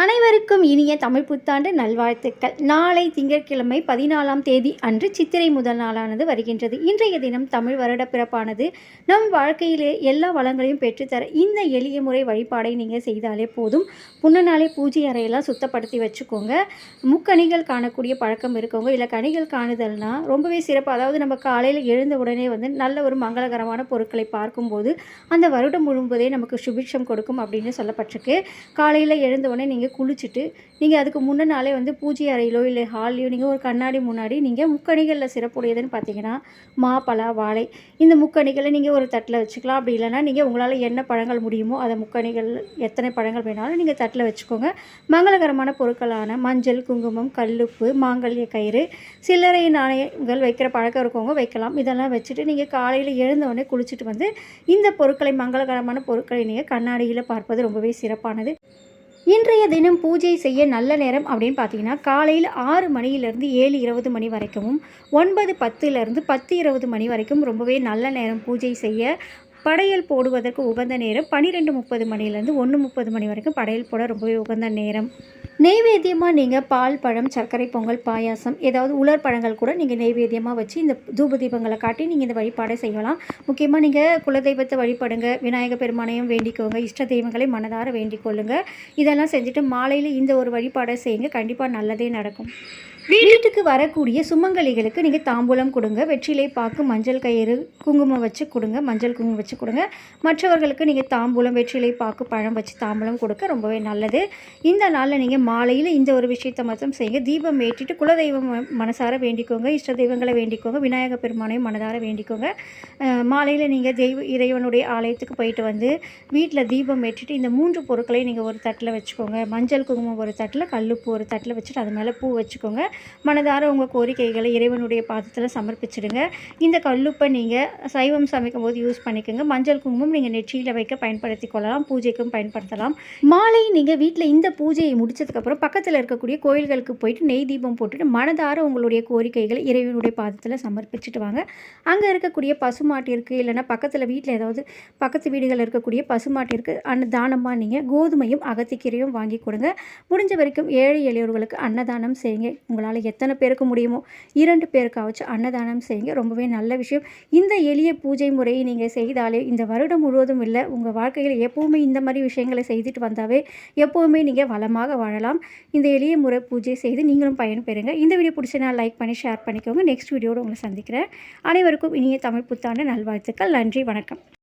அனைவருக்கும் இனிய தமிழ் புத்தாண்டு நல்வாழ்த்துக்கள். நாளை திங்கட்கிழமை பதினாலாம் தேதி அன்று சித்திரை முதல் நாளானது வருகின்றது. இன்றைய தினம் தமிழ் வருட பிறப்பானது நம் வாழ்க்கையிலே எல்லா வளங்களையும் பெற்றுத்தர இந்த எளிய முறை வழிபாடை நீங்கள் செய்தாலே போதும். புண்ணனாலே நாளே பூஜை அறையெல்லாம் சுத்தப்படுத்தி வச்சுக்கோங்க. முக்கணிகள் காணக்கூடிய பழக்கம் இருக்கவங்க இல்லை கணிகள் காணுதல்னா ரொம்பவே சிறப்பு. அதாவது நம்ம காலையில் எழுந்த உடனே வந்து நல்ல ஒரு மங்களகரமான பொருட்களை பார்க்கும்போது அந்த வருடம் முழுவதே நமக்கு சுபிக்ஷம் கொடுக்கும் அப்படின்னு சொல்லப்பட்டிருக்கு. காலையில் எழுந்த உடனே நீங்கள் குளிச்சுட்டு நீங்கள் அதுக்கு முன்ன நாளே வந்து பூஜை அறையிலோ இல்லை ஹால்லையோ நீங்கள் ஒரு கண்ணாடி முன்னாடி நீங்கள் முக்கணிகளில் சிறப்புடையதுன்னு பார்த்தீங்கன்னா மா பலா வாழை இந்த முக்கணிகளை நீங்கள் ஒரு தட்டில் வச்சுக்கலாம். அப்படி இல்லைன்னா நீங்கள் உங்களால் என்ன பழங்கள் முடியுமோ அதை முக்கணிகள் எத்தனை பழங்கள் வேணாலும் நீங்கள் தட்டில் வச்சுக்கோங்க. மங்களகரமான பொருட்களான மஞ்சள் குங்குமம் கல்லுப்பு மாங்கல்ய கயிறு சில்லறை நாணயங்கள் வைக்கிற பழக்கம் இருக்கவங்க வைக்கலாம். இதெல்லாம் வச்சுட்டு நீங்கள் காலையில் எழுந்தவுடனே குளிச்சுட்டு வந்து இந்த பொருட்களை மங்களகரமான பொருட்களை நீங்கள் கண்ணாடியில் பார்ப்பது ரொம்பவே சிறப்பானது. இன்றைய தினம் பூஜை செய்ய நல்ல நேரம் அப்படின்னு பார்த்தீங்கன்னா காலையில் ஆறு மணியிலேருந்து ஏழு இருபது மணி வரைக்கும் ஒன்பது பத்துலேருந்து பத்து இருபது மணி வரைக்கும் ரொம்பவே நல்ல நேரம் பூஜை செய்ய படையல் போடுவதற்கு உகந்த நேரம் பன்னிரெண்டு முப்பது மணிலேருந்து ஒன்று முப்பது மணி வரைக்கும் படையல் போட ரொம்பவே உகந்த நேரம். நெய்வேத்தியமாக நீங்கள் பால் பழம் சர்க்கரை பொங்கல் பாயாசம் ஏதாவது உலர் பழங்கள் கூட நீங்கள் நெய்வேத்தியமாக வச்சு இந்த தூப தீபங்களை காட்டி நீங்கள் இந்த வழிபாடை செய்யலாம். முக்கியமாக நீங்கள் குலதெய்வத்தை வழிபடுங்க விநாயக பெருமானையும் வேண்டிக்கோங்க இஷ்ட தெய்வங்களை மனதார வேண்டிக் கொள்ளுங்க இதெல்லாம் செஞ்சுட்டு மாலையில் இந்த ஒரு வழிபாடை செய்யுங்க கண்டிப்பாக நல்லதே நடக்கும். வீட்டுக்கு வரக்கூடிய சுமங்கலிகளுக்கு நீங்கள் தாம்பூலம் கொடுங்க வெற்றிலை பாக்கு மஞ்சள் கயிறு குங்குமம் வச்சு கொடுங்க மஞ்சள் குங்குமம் வச்சு வச்சு கொடுங்க. மற்றவர்களுக்கு நீங்கள் தாம்பூலம் வெற்றிலை பாக்கு பழம் வச்சு தாம்பூலம் கொடுக்க ரொம்பவே நல்லது. இந்த நாளில் நீங்கள் மாலையில் இந்த ஒரு விஷயத்தை மட்டும் செய்யுங்க. தீபம் ஏற்றிட்டு குலதெய்வம் மனசார வேண்டிக்கோங்க. இஷ்ட தெய்வங்களை வேண்டிக்கோங்க. விநாயக பெருமானையும் மனதார வேண்டிக்கோங்க. மாலையில் நீங்கள் தெய்வ இறைவனுடைய ஆலயத்துக்கு போயிட்டு வந்து வீட்டில் தீபம் ஏற்றிட்டு இந்த மூன்று பொருட்களையும் நீங்கள் ஒரு தட்டில் வச்சுக்கோங்க. மஞ்சள் குங்குமம் ஒரு தட்டில் கல்லுப்பு ஒரு தட்டில் வச்சுட்டு அது மேலே பூ வச்சுக்கோங்க. மனதார உங்கள் கோரிக்கைகளை இறைவனுடைய பாதத்தில் சமர்ப்பிச்சிடுங்க. இந்த கல்லுப்பை நீங்கள் சைவம் சமைக்கும் போது யூஸ் பண்ணிக்கோங்க. மஞ்சள் குங்குமம் நீங்கள் நெற்றியில் வைக்க பயன்படுத்தி கொள்ளலாம். பூஜைக்கும் பயன்படுத்தலாம். மாலை நீங்கள் வீட்டில் இந்த பூஜையை முடிச்சதுக்கப்புறம் பக்கத்தில் இருக்கக்கூடிய கோயில்களுக்கு போயிட்டு நெய் தீபம் போட்டுட்டு மனதார உங்களுடைய கோரிக்கைகளை இறைவனுடைய பாதத்தில் சமர்ப்பிச்சுட்டு வாங்க. அங்கே இருக்கக்கூடிய பசுமாட்டிற்கு இல்லைன்னா பக்கத்தில் வீட்டில் ஏதாவது பக்கத்து வீடுகளில் இருக்கக்கூடிய பசுமாட்டிற்கு அன்னதானமாக நீங்கள் கோதுமையும் அகத்திக்கீரையும் வாங்கி கொடுங்க. முடிஞ்ச வரைக்கும் ஏழை எளியவர்களுக்கு அன்னதானம் செய்யுங்க. உங்களால் எத்தனை பேருக்கு முடியுமோ இரண்டு பேருக்காச்சும் அன்னதானம் செய்யுங்க. ரொம்பவே நல்ல விஷயம். இந்த எளிய பூஜை முறையை நீங்கள் செய்தாலே இந்த வருடம் முழுவதும் இல்லை. உங்கள் வாழ்க்கையில் எப்போவுமே இந்த மாதிரி விஷயங்களை செய்துட்டு வந்தாவே எப்போவுமே நீங்கள் வளமாக வாழலாம். இந்த எளிய முறை பூஜை செய்து நீங்களும் பயன்பெறுங்க. இந்த வீடியோ பிடிச்சனா லைக் பண்ணி ஷேர் பண்ணிக்கோங்க. நெக்ஸ்ட் வீடியோடு உங்களை சந்திக்கிறேன். அனைவருக்கும் இனிய தமிழ் புத்தாண்டு நல்வாழ்த்துக்கள். நன்றி வணக்கம்.